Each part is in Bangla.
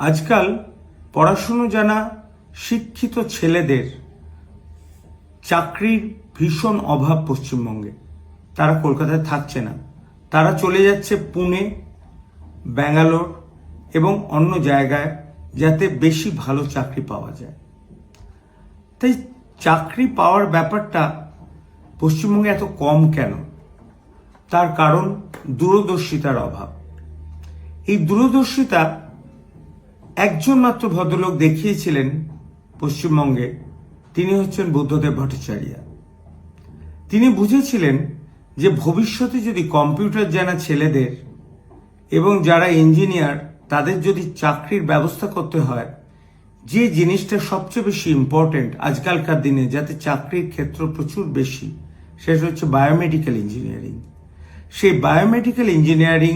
আজকাল পড়াশুনো জানা শিক্ষিত ছেলেদের চাকরির ভীষণ অভাব পশ্চিমবঙ্গে। তারা কলকাতায় থাকছে না। তারা চলে যাচ্ছে পুনে, ব্যাঙ্গালোর এবং অন্য জায়গায় যাতে বেশি ভালো চাকরি পাওয়া যায়। তাই চাকরি পাওয়ার ব্যাপারটা পশ্চিমবঙ্গে এত কম কেন? তার কারণ দূরদর্শিতার অভাব। এই দূরদর্শিতা একজন মাত্র ভদ্রলোক দেখিয়েছিলেন পশ্চিমবঙ্গে, তিনি হচ্ছেন বুদ্ধদেব ভট্টাচার্য। তিনি বুঝেছিলেন যে ভবিষ্যতে যদি কম্পিউটার জানা ছেলেদের এবং যারা ইঞ্জিনিয়ার, তাদের যদি চাকরির ব্যবস্থা করতে হয়, যে জিনিসটা সবচেয়ে বেশি ইম্পর্টেন্ট আজকালকার দিনে, যাতে চাকরির ক্ষেত্র প্রচুর বেশি, সেটা হচ্ছে বায়োমেডিক্যাল ইঞ্জিনিয়ারিং সেই বায়োমেডিক্যাল ইঞ্জিনিয়ারিং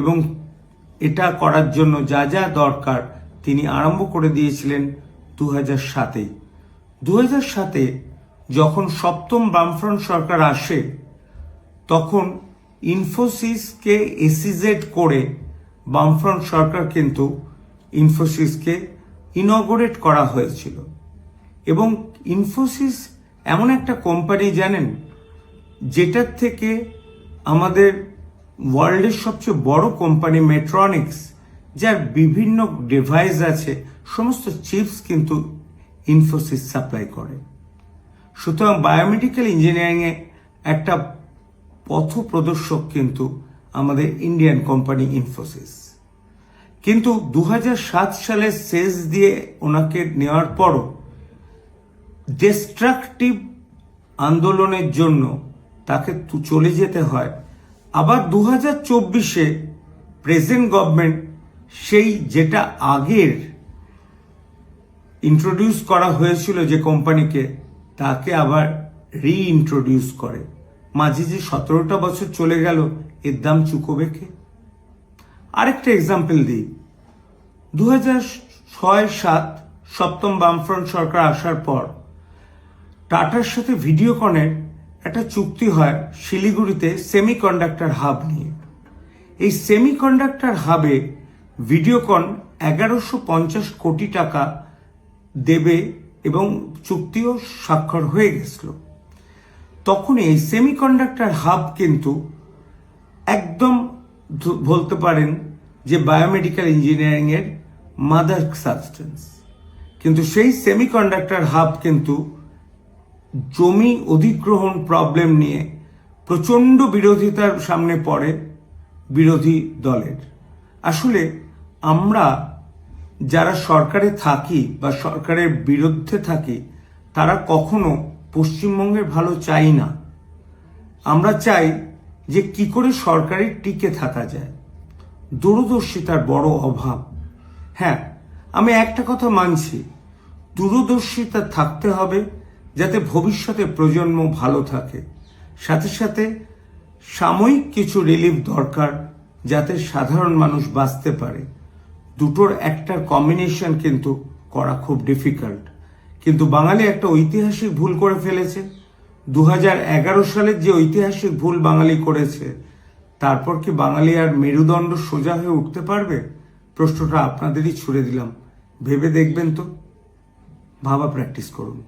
এবং এটা করার জন্য যা যা দরকার তিনি আরম্ভ করে দিয়েছিলেন দু হাজার সাতে। দু হাজার সাতে যখন সপ্তম বামফ্রন্ট সরকার আসে, তখন ইনফোসিসকে এসিজেড করে বামফ্রন্ট সরকার কিন্তু ইনফোসিসকে ইনগোরেট করা হয়েছিল। এবং ইনফোসিস এমন একটা কোম্পানি জানেন, যেটার থেকে আমাদের ওয়ার্ল্ডের সবচেয়ে বড় কোম্পানি মেট্রনিক্স যার বিভিন্ন ডিভাইস আছে, সমস্ত চিপস কিন্তু ইনফোসিস সাপ্লাই করে। সুতরাং বায়োমেডিক্যাল ইঞ্জিনিয়ারিংয়ে একটা পথ প্রদর্শক কিন্তু আমাদের ইন্ডিয়ান কোম্পানি ইনফোসিস কিন্তু দু সালের শেষ দিয়ে ওনাকে নেওয়ার পরও ডিস্ট্রাকটিভ আন্দোলনের জন্য তাকে চলে যেতে হয়। আবার দু হাজার চব্বিশে প্রেজেন্ট গভর্নমেন্ট সেই যেটা আগের ইন্ট্রোডিউস করা হয়েছিল যে কোম্পানিকে, তাকে আবার রিইন্ট্রোডিউস করে। মাঝে যে সতেরোটা বছর চলে গেল, এর দাম চুকোবে কে? আরেকটা এক্সাম্পল দিই। দু হাজার ছয় সাত সপ্তম বামফ্রন্ট সরকার আসার পর টাটার সাথে ভিডিওকনের একটা চুক্তি হয় শিলিগুড়িতে সেমিকন্ডাক্টর হাব নিয়ে। এই সেমিকন্ডাক্টর হাবে ভিডিওকন এগারোশো পঞ্চাশ কোটি টাকা দেবে এবং চুক্তিও স্বাক্ষর হয়ে গেছিল। তখন এই সেমিকন্ডাক্টর হাব কিন্তু একদম বলতে পারেন যে বায়োমেডিক্যাল ইঞ্জিনিয়ারিং এর মাদার সাবস্টেন্স। কিন্তু সেই সেমিকন্ডাক্টর হাব কিন্তু জমি অধিগ্রহণ প্রবলেম নিয়ে প্রচণ্ড বিরোধিতার সামনে পড়ে বিরোধী দলের। আসলে আমরা যারা সরকারে থাকি বা সরকারের বিরুদ্ধে থাকি, তারা কখনো পশ্চিমবঙ্গের ভালো চাই না। আমরা চাই যে কি করে সরকারের টিকে থাকা যায়। দূরদর্শিতার বড় অভাব। হ্যাঁ আমি একটা কথা মানছি। দূরদর্শিতা থাকতে হবে যাতে ভবিষ্যতে প্রজন্ম ভালো থাকে। সাথে সাথে সাময়িক কিছু রিলিফ দরকার যাতে সাধারণ মানুষ বাঁচতে পারে। দুটোর একটার কম্বিনেশন কিন্তু করা খুব ডিফিকাল্ট কিন্তু বাঙালি একটা ঐতিহাসিক ভুল করে ফেলেছে। দু হাজার এগারো সালের যে ঐতিহাসিক ভুল বাঙালি করেছে, তারপর কি বাঙালি আর মেরুদণ্ড সোজা হয়ে উঠতে পারবে? প্রশ্নটা আপনাদেরই ছুড়ে দিলাম। ভেবে দেখবেন তো। ভাবা প্র্যাকটিস করুন।